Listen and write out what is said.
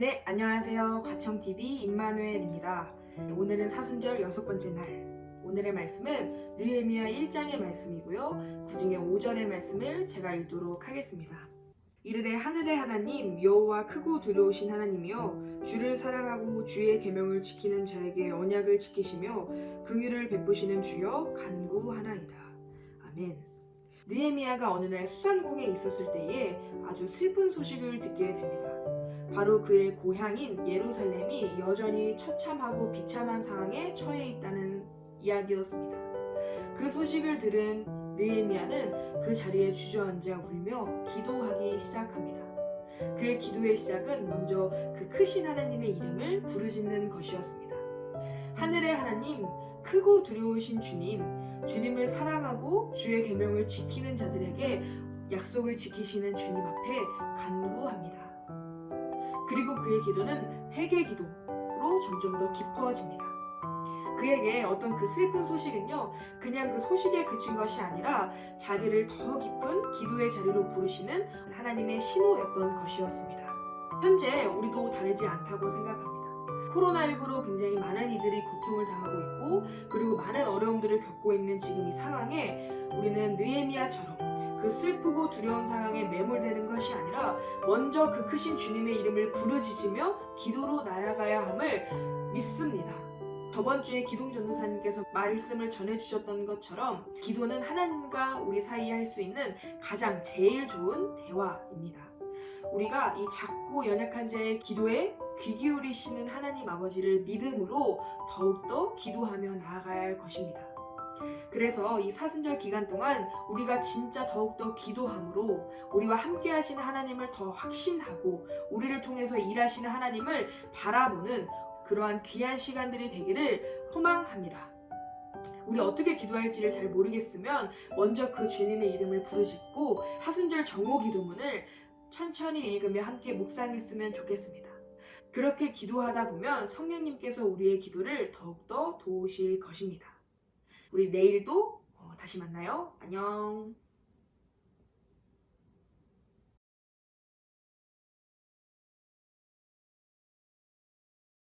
네, 안녕하세요. 과청TV 임마누엘입니다. 오늘은 사순절 여섯 번째 날. 오늘의 말씀은 느헤미야 1장의 말씀이고요. 그 중에 5절의 말씀을 제가 읽도록 하겠습니다. 이르되 하늘의 하나님 여호와 크고 두려우신 하나님이여 주를 사랑하고 주의 계명을 지키는 자에게 언약을 지키시며 긍휼을 베푸시는 주여 간구하나이다. 아멘. 느헤미야가 어느 날 수산궁에 있었을 때에 아주 슬픈 소식을 듣게 됩니다. 바로 그의 고향인 예루살렘이 여전히 처참하고 비참한 상황에 처해 있다는 이야기였습니다. 그 소식을 들은 느헤미야는 그 자리에 주저앉아 울며 기도하기 시작합니다. 그의 기도의 시작은 먼저 그 크신 하나님의 이름을 부르짖는 것이었습니다. 하늘의 하나님, 크고 두려우신 주님, 주님을 사랑하고 주의 계명을 지키는 자들에게 약속을 지키시는 주님 앞에 간구합니다. 그리고 그의 기도는 회개 기도로 점점 더 깊어집니다. 그에게 어떤 그 슬픈 소식은요, 그냥 그 소식에 그친 것이 아니라 자기를 더 깊은 기도의 자리로 부르시는 하나님의 신호였던 것이었습니다. 현재 우리도 다르지 않다고 생각합니다. 코로나19로 굉장히 많은 이들이 고통을 당하고 있고, 그리고 많은 어려움들을 겪고 있는 지금 이 상황에 우리는 느에미아처럼 그 슬프고 두려운 상황에 매몰되는 것이 아니라 먼저 그 크신 주님의 이름을 부르짖으며 기도로 나아가야 함을 믿습니다. 저번 주에 기동 전도사님께서 말씀을 전해주셨던 것처럼 기도는 하나님과 우리 사이에 할 수 있는 가장 제일 좋은 대화입니다. 우리가 이 작고 연약한 자의 기도에 귀 기울이시는 하나님 아버지를 믿음으로 더욱더 기도하며 나아가야 할 것입니다. 그래서 이 사순절 기간 동안 우리가 진짜 더욱더 기도함으로 우리와 함께 하시는 하나님을 더 확신하고 우리를 통해서 일하시는 하나님을 바라보는 그러한 귀한 시간들이 되기를 소망합니다. 우리 어떻게 기도할지를 잘 모르겠으면 먼저 그 주님의 이름을 부르짖고 사순절 정오 기도문을 천천히 읽으며 함께 묵상했으면 좋겠습니다. 그렇게 기도하다 보면 성령님께서 우리의 기도를 더욱더 도우실 것입니다. 우리 내일도 어, 다시 만나요. 안녕.